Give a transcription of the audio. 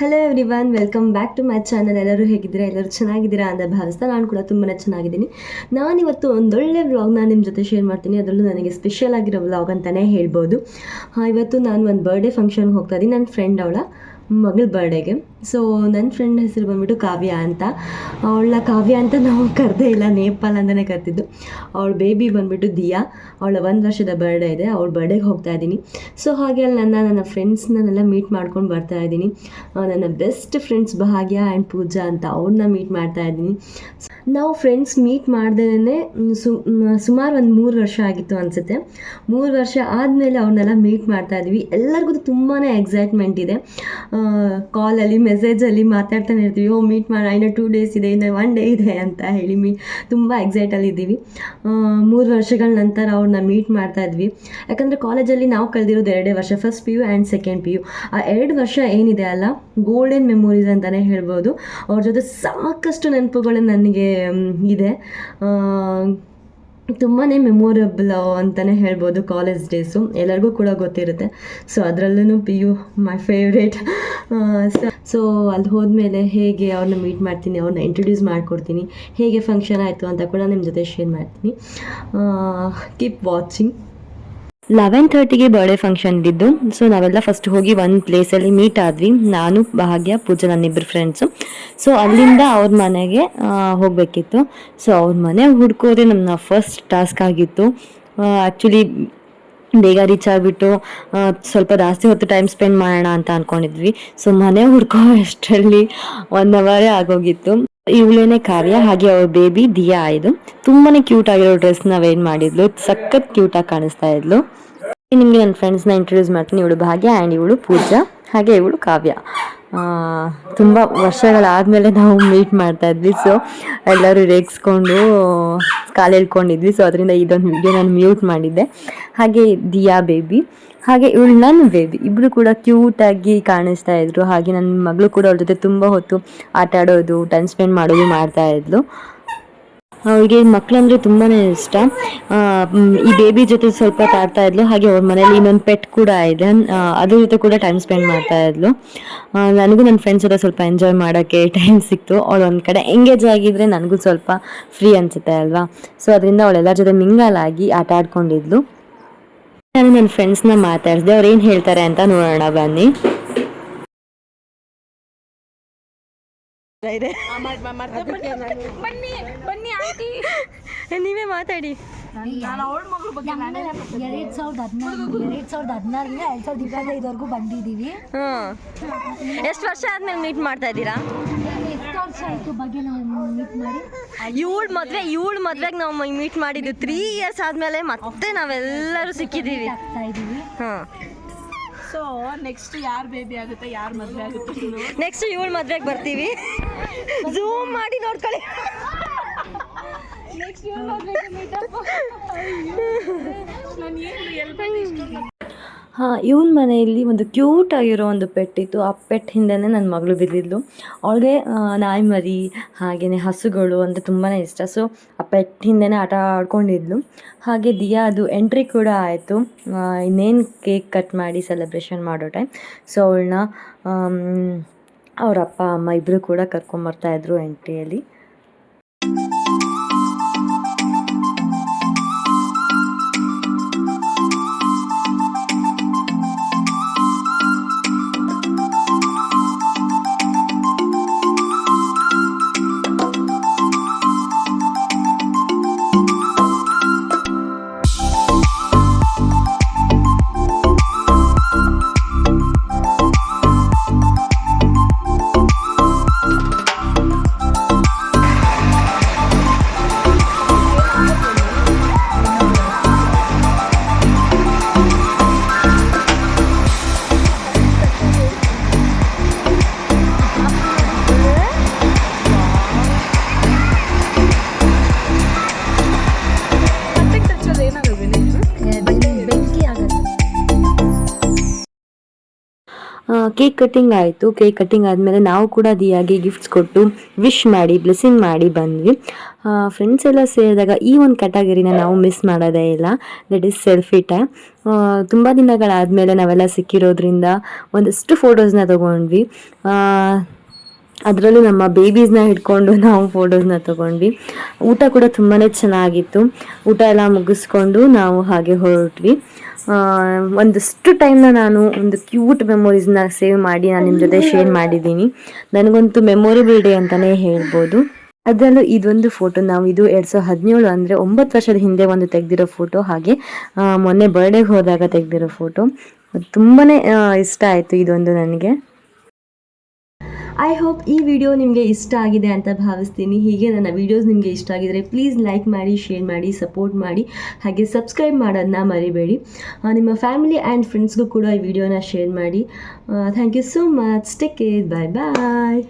Hello everyone welcome back to my channel ಎಲ್ಲರೂ ಹೇಗಿದ್ದೀರಾ? ಎಲ್ಲರೂ ಚೆನ್ನಾಗಿದ್ದೀರಾ ಅಂತ ಭಾವಿಸ್ತಾ ನಾನು ಕೂಡ ತುಂಬಾ ಚೆನ್ನಾಗಿದ್ದೀನಿ. ನಾನಿವತ್ತು ಒಂದೊಳ್ಳೆ ವ್ಲಾಗ್ನ ನಿಮ್ಮ ಜೊತೆ ಶೇರ್ ಮಾಡ್ತೀನಿ. ಅದರಲ್ಲೂ ನನಗೆ ಸ್ಪೆಷಲ್ ಆಗಿರೋ ವ್ಲಾಗ್ ಅಂತಲೇ ಹೇಳ್ಬೋದು. ಇವತ್ತು ನಾನು ಒಂದು ಬರ್ಡೇ ಫಂಕ್ಷನ್ಗೆ ಹೋಗ್ತಾ ಇದ್ದೀನಿ. ನನ್ನ ಫ್ರೆಂಡ್ ಅವಳ. ಮಗಳ ಬರ್ಡೇಗೆ ಸೊ ನನ್ನ ಫ್ರೆಂಡ್ ಹೆಸರು ಬಂದ್ಬಿಟ್ಟು ಕಾವ್ಯ ಅಂತ. ಅವಳ ಕಾವ್ಯ ಅಂತ ನಾವು ಕರೆದೇ ಇಲ್ಲ, ನೇಪಾಲ್ ಅಂತಲೇ ಕರ್ತಿದ್ದು. ಅವಳ ಬೇಬಿ ಬಂದ್ಬಿಟ್ಟು ದಿಯಾ. ಅವಳ ಒಂದು ವರ್ಷದ ಬರ್ಡೇ ಇದೆ, ಅವಳ ಬರ್ಡೇಗೆ ಹೋಗ್ತಾ ಇದ್ದೀನಿ. ಸೊ ಹಾಗೆ ಅಲ್ಲಿ ನನ್ನ ನನ್ನ ಫ್ರೆಂಡ್ಸ್ನೆಲ್ಲ ಮೀಟ್ ಮಾಡ್ಕೊಂಡು ಬರ್ತಾ ಇದ್ದೀನಿ. ನನ್ನ best friends Bhagya and Pooja ಅಂತ ಅವ್ರನ್ನ ಮೀಟ್ ಮಾಡ್ತಾ ಇದ್ದೀನಿ. ನಾವು ಫ್ರೆಂಡ್ಸ್ ಮೀಟ್ ಮಾಡ್ದೇನೆ ಸು ಸುಮಾರು ಒಂದು ಮೂರು ವರ್ಷ ಆಗಿತ್ತು ಅನಿಸುತ್ತೆ. ಮೂರು ವರ್ಷ ಆದಮೇಲೆ ಅವ್ರನ್ನೆಲ್ಲ ಮೀಟ್ ಮಾಡ್ತಾ ಇದ್ವಿ ಎಲ್ಲರಿಗೂ ತುಂಬಾ ಎಕ್ಸೈಟ್ಮೆಂಟ್ ಇದೆ. ಕಾಲಲ್ಲಿ ಮೆಸೇಜಲ್ಲಿ ಮಾತಾಡ್ತಾನೆ ಇರ್ತೀವಿ. ಓ ಮೀಟ್ ಮಾಡೋಣ. ಇನ್ನೂ ಟೂ ಡೇಸ್ ಇದೆ, ಇನ್ನು ಒನ್ ಡೇ ಇದೆ ಅಂತ ಹೇಳಿ ಮೀ, ತುಂಬ ಎಕ್ಸೈಟಲ್ಲಿ ಇದ್ದೀವಿ. ಮೂರು ವರ್ಷಗಳ ನಂತರ ಅವ್ರನ್ನ ಮೀಟ್ ಮಾಡ್ತಾ ಇದ್ವಿ. ಯಾಕಂದರೆ ಕಾಲೇಜಲ್ಲಿ ನಾವು ಕಳೆದಿರೋದು ಎರಡೇ ವರ್ಷ. First P U and second P U ಆ ಎರಡು ವರ್ಷ ಏನಿದೆ ಅಲ್ಲ ಗೋಲ್ಡನ್ ಮೆಮೊರೀಸ್ ಅಂತಲೇ ಹೇಳ್ಬೋದು. ಅವ್ರ ಜೊತೆ ಸಾಕಷ್ಟು ನೆನಪುಗಳು ನನಗೆ ಇದೆ. ತುಂಬಾ ಮೆಮೊರಬಲ್ ಅಂತಲೇ ಹೇಳ್ಬೋದು ಕಾಲೇಜ್ ಡೇಸು ಎಲ್ಲರಿಗೂ ಕೂಡ ಗೊತ್ತಿರುತ್ತೆ. ಸೊ ಅದರಲ್ಲೂ P U my favourite so ಅಲ್ಲಿ ಹೋದ್ಮೇಲೆ ಹೇಗೆ ಅವ್ರನ್ನ ಮೀಟ್ ಮಾಡ್ತೀನಿ ಅವ್ರನ್ನ ಇಂಟ್ರೊಡ್ಯೂಸ್ ಮಾಡಿಕೊಡ್ತೀನಿ, ಹೇಗೆ ಫಂಕ್ಷನ್ ಆಯಿತು ಅಂತ ಕೂಡ ನಿಮ್ಮ ಜೊತೆ ಶೇರ್ ಮಾಡ್ತೀನಿ. ಕೀಪ್ ವಾಚಿಂಗ್ ಲೆವೆನ್ ತರ್ಟಿಗೆ ಬರ್ಡೇ ಫಂಕ್ಷನ್ ಇದ್ದಿದ್ದು ಸೊ ನಾವೆಲ್ಲ ಫಸ್ಟ್ ಹೋಗಿ ಒಂದು ಪ್ಲೇಸಲ್ಲಿ ಮೀಟ್ ಆದ್ವಿ. ನಾನು, ಭಾಗ್ಯ, ಪೂಜಾ ನನ್ನಿಬ್ಬರು ಫ್ರೆಂಡ್ಸು ಸೊ ಅಲ್ಲಿಂದ ಅವ್ರ ಮನೆಗೆ ಹೋಗಬೇಕಿತ್ತು. ಸೊ ಅವ್ರ ಮನೆ ಹುಡ್ಕೋದೆ ನಮ್ಮ ಫಸ್ಟ್ ಟಾಸ್ಕ್ ಆಗಿತ್ತು. ಆ್ಯಕ್ಚುಲಿ ಬೇಗ ರೀಚ್ ಆಗಿಬಿಟ್ಟು ಸ್ವಲ್ಪ ಜಾಸ್ತಿ ಹೊತ್ತು ಟೈಮ್ ಸ್ಪೆಂಡ್ ಮಾಡೋಣ ಅಂತ ಅನ್ಕೊಂಡಿದ್ವಿ. ಸೊ ಮನೆ ಹುಡ್ಕೋ ಅಷ್ಟರಲ್ಲಿ ಒನ್ ಅವರೇ ಆಗೋಗಿತ್ತು. ಇವಳೇನೆ ಕಾರ್ಯ, ಹಾಗೆ ಅವ್ರ ಬೇಬಿ ದಿಯಾ ಇದು. ತುಂಬಾನೇ ಕ್ಯೂಟ್ ಆಗಿರೋ ಡ್ರೆಸ್ ನಾವೇನ್ ಮಾಡಿದ್ಲು? ಸಖತ್ ಕ್ಯೂಟ್ ಆಗಿ ಕಾಣಿಸ್ತಾ ಇದ್ಲು. ನಿಮಗೆ ನನ್ನ ಫ್ರೆಂಡ್ಸ್ನ ಇಂಟ್ರೊಡ್ಯೂಸ್ ಮಾಡ್ತೀನಿ. ಇವಳು ಭಾಗ್ಯ ಆ್ಯಂಡ್ ಇವಳು ಪೂಜಾ. ಹಾಗೆ ಇವಳು ಕಾವ್ಯ. ತುಂಬ ವರ್ಷಗಳಾದಮೇಲೆ ನಾವು ಮೀಟ್ ಮಾಡ್ತಾ ಇದ್ವಿ. ಸೊ ಎಲ್ಲರೂ ರೇಗಿಸ್ಕೊಂಡು, ಕಾಲು ಎಳ್ಕೊಂಡಿದ್ವಿ. ಸೊ ಅದರಿಂದ ಇದೊಂದು ವಿಡಿಯೋ ನಾನು ಮ್ಯೂಟ್ ಮಾಡಿದ್ದೆ. ಹಾಗೆ ದಿಯಾ ಬೇಬಿ ಹಾಗೆ ಇವಳು ನನ್ನ ಬೇಬಿ ಇಬ್ಬರು ಕೂಡ ಕ್ಯೂಟಾಗಿ ಕಾಣಿಸ್ತಾ ಇದ್ರು. ಹಾಗೆ ನನ್ನ ಮಗಳು ಕೂಡ ಅವ್ರ ಜೊತೆ ತುಂಬ ಹೊತ್ತು ಆಟ ಆಡೋದು ಟೈಮ್ ಸ್ಪೆಂಡ್ ಮಾಡೋದು ಮಾಡ್ತಾ ಇದ್ಲು. ಅವಳಿಗೆ ಮಕ್ಕಳಂದ್ರೆ ತುಂಬಾನೇ ಇಷ್ಟ. ಈ ಬೇಬಿ ಜೊತೆ ಸ್ವಲ್ಪ ತಾಡ್ತಾ ಇದ್ಲು, ಹಾಗೆ ಅವ್ರ ಮನೇಲಿ ಇನ್ನೊಂದು ಪೆಟ್ ಕೂಡ ಇದೆ. ಅದ್ರ ಜೊತೆ ಕೂಡ ಟೈಮ್ ಸ್ಪೆಂಡ್ ಮಾಡ್ತಾ ಇದ್ಲು. ನನಗೂ ನನ್ನ ಫ್ರೆಂಡ್ಸ್ ಜೊತೆ ಸ್ವಲ್ಪ ಎಂಜಾಯ್ ಮಾಡೋಕ್ಕೆ ಟೈಮ್ ಸಿಕ್ತು. ಅವಳು ಒಂದು ಕಡೆ ಎಂಗೇಜ್ ಆಗಿದ್ರೆ ನನಗೂ ಸ್ವಲ್ಪ ಫ್ರೀ ಅನ್ಸುತ್ತೆ ಅಲ್ವಾ? ಸೊ ಅದರಿಂದ ಅವಳೆಲ್ಲರ ಜೊತೆ ಮಿಂಗಲ್ ಆಗಿ ಆಟ ಆಡ್ಕೊಂಡಿದ್ಲು. ನಾನು ನನ್ನ ಫ್ರೆಂಡ್ಸ್ನ ಮಾತಾಡಿಸಿದೆ. ಅವ್ರು ಏನು ಹೇಳ್ತಾರೆ ಅಂತ ನೋಡೋಣ ಬನ್ನಿ. ನೀವೇ ಮಾತಾಡಿ. ಎರಡ್ ಸಾವಿರದ ಹದಿನಾರು ಎರಡ್ ಸಾವಿರದ ಹದಿನಾರರಿಂದ ಎರಡ್ ಸಾವಿರದ ಇಪ್ಪತ್ತೈದವರೆಗೂ ಬಂದಿದ್ದೀವಿ. ಹಾಂ ಎಷ್ಟು ವರ್ಷ ಆದ್ಮೇಲೆ ಮೀಟ್ ಮಾಡ್ತಾ ಇದ್ದೀರಾ? ಎಷ್ಟು ವರ್ಷ ಆಯ್ತು ಬಗ್ಗೆ ನಾವು ಮೀಟ್ ಮಾಡಿ? ಇವಳ ಮದ್ವೆ ಇವಳ ಮದ್ವೆಗೆ ನಾವು ಮೀಟ್ ಮಾಡಿದ್ದು ತ್ರೀ ಇಯರ್ಸ್ ಆದ್ಮೇಲೆ ಮತ್ತೆ ನಾವೆಲ್ಲರೂ ಸಿಕ್ಕಿದೀವಿ ಆಗ್ತಾ ಸೊ ನೆಕ್ಸ್ಟ್ ಯಾರ್ ಬೇಬಿ ಆಗುತ್ತೆ ಯಾರ್ ಮದ್ವೆ ಆಗುತ್ತೆ ನೆಕ್ಸ್ಟ್ ಇವಳ ಮದ್ವೆಗೆ ಬರ್ತೀವಿ. ಝೂಮ್ ಮಾಡಿ ನೋಡ್ಕೊಳ್ಳಿ. ನೆಕ್ಸ್ಟ್ ಇವಳ ಮದ್ವೆಗೆ ಮೀಟಪ್ ನಾನು ಏನು ಎಲ್ಪ್ ಹಾಂ, ಇವನ ಮನೆಯಲ್ಲಿ ಒಂದು ಕ್ಯೂಟ್ ಆಗಿರೋ ಒಂದು ಪೆಟ್ಟಿತ್ತು ಆ ಪೆಟ್ ಹಿಂದೆನೇ ನನ್ನ ಮಗಳು ಬಿದ್ದಿದ್ಲು. ಅವಳಿಗೆ ನಾಯಿ ಮರಿ ಹಾಗೆಯೇ ಹಸುಗಳು ಅಂದರೆ ತುಂಬಾ ಇಷ್ಟ. ಸೊ ಆ ಪೆಟ್ ಹಿಂದೆನೇ ಆಟ ಆಡ್ಕೊಂಡಿದ್ಲು. ಹಾಗೆ ದಿಯಾ, ಅದು ಎಂಟ್ರಿ ಕೂಡ ಆಯಿತು. ಇನ್ನೇನು ಕೇಕ್ ಕಟ್ ಮಾಡಿ ಸೆಲೆಬ್ರೇಷನ್ ಮಾಡೋ ಟೈಮ್ ಸೊ ಅವಳನ್ನ ಅವರ ಅಪ್ಪ, ಅಮ್ಮ ಇಬ್ಬರು ಕೂಡ ಕರ್ಕೊಂಬರ್ತಾಯಿದ್ರು ಎಂಟ್ರಿಯಲ್ಲಿ ಕೇಕ್ ಕಟ್ಟಿಂಗ್ ಆಯಿತು. ಕೇಕ್ ಕಟ್ಟಿಂಗ್ ಆದಮೇಲೆ ನಾವು ಕೂಡ ದಿಯಾಗಿ ಗಿಫ್ಟ್ಸ್ ಕೊಟ್ಟು ವಿಶ್ ಮಾಡಿ ಬ್ಲೆಸ್ಸಿಂಗ್ ಮಾಡಿ ಬಂದ್ವಿ. ಫ್ರೆಂಡ್ಸ್ ಎಲ್ಲ ಸೇರಿದಾಗ ಈ ಒಂದು ಕ್ಯಾಟಗರಿನ ನಾವು ಮಿಸ್ ಮಾಡೋದೇ ಇಲ್ಲ. ದಟ್ ಈಸ್ ಸೆಲ್ಫಿ ಟೈಮ್ ತುಂಬ ದಿನಗಳಾದಮೇಲೆ ನಾವೆಲ್ಲ ಸಿಕ್ಕಿರೋದ್ರಿಂದ ಒಂದಷ್ಟು ಫೋಟೋಸ್ನ ತೊಗೊಂಡ್ವಿ. ಅದರಲ್ಲೂ ನಮ್ಮ ಬೇಬೀಸ್ನ ಹಿಡ್ಕೊಂಡು ನಾವು ಫೋಟೋಸ್ನ ತೊಗೊಂಡ್ವಿ. ಊಟ ಕೂಡ ತುಂಬಾ ಚೆನ್ನಾಗಿತ್ತು. ಊಟ ಎಲ್ಲ ಮುಗಿಸ್ಕೊಂಡು ನಾವು ಹಾಗೆ ಹೊರಟ್ವಿ. ಒಂದಷ್ಟು ಟೈಮ್ನ ನಾನು ಒಂದು ಕ್ಯೂಟ್ ಮೆಮೊರೀಸ್ನ ಸೇವ್ ಮಾಡಿ ನಾನು ನಿಮ್ಮ ಜೊತೆ ಶೇರ್ ಮಾಡಿದ್ದೀನಿ. ನನಗಂತೂ ಮೆಮೊರೇಬಲ್ ಡೇ ಅಂತಲೇ ಹೇಳ್ಬೋದು. ಅದರಲ್ಲೂ ಇದೊಂದು ಫೋಟೋ ನಾವು ಇದು ಎರಡು ಸಾವಿರದ ಹದಿನೇಳು ಅಂದರೆ ಒಂಬತ್ತು ವರ್ಷದ ಹಿಂದೆ ಒಂದು ತೆಗೆದಿರೋ ಫೋಟೋ ಹಾಗೆ ಮೊನ್ನೆ ಬರ್ಡೇಗೆ ಹೋದಾಗ ತೆಗೆದಿರೋ ಫೋಟೋ ತುಂಬಾ ಇಷ್ಟ ಆಯಿತು ಇದೊಂದು ನನಗೆ. ಐ ಹೋಪ್ ಈ ವಿಡಿಯೋ ನಿಮಗೆ ಇಷ್ಟ ಆಗಿದೆ ಅಂತ ಭಾವಿಸ್ತೀನಿ. ಹೀಗೆ ನನ್ನ ವಿಡಿಯೋಸ್ ನಿಮಗೆ ಇಷ್ಟ ಆಗಿದರೆ ಪ್ಲೀಸ್ ಲೈಕ್ ಮಾಡಿ ಶೇರ್ ಮಾಡಿ ಸಪೋರ್ಟ್ ಮಾಡಿ. ಹಾಗೆ ಸಬ್ಸ್ಕ್ರೈಬ್ ಮಾಡೋದನ್ನ ಮರಿಬೇಡಿ. ನಿಮ್ಮ ಫ್ಯಾಮಿಲಿ ಆ್ಯಂಡ್ ಫ್ರೆಂಡ್ಸ್ಗೂ ಕೂಡ ಈ ವಿಡಿಯೋನ ಶೇರ್ ಮಾಡಿ. Thank you so much take care bye bye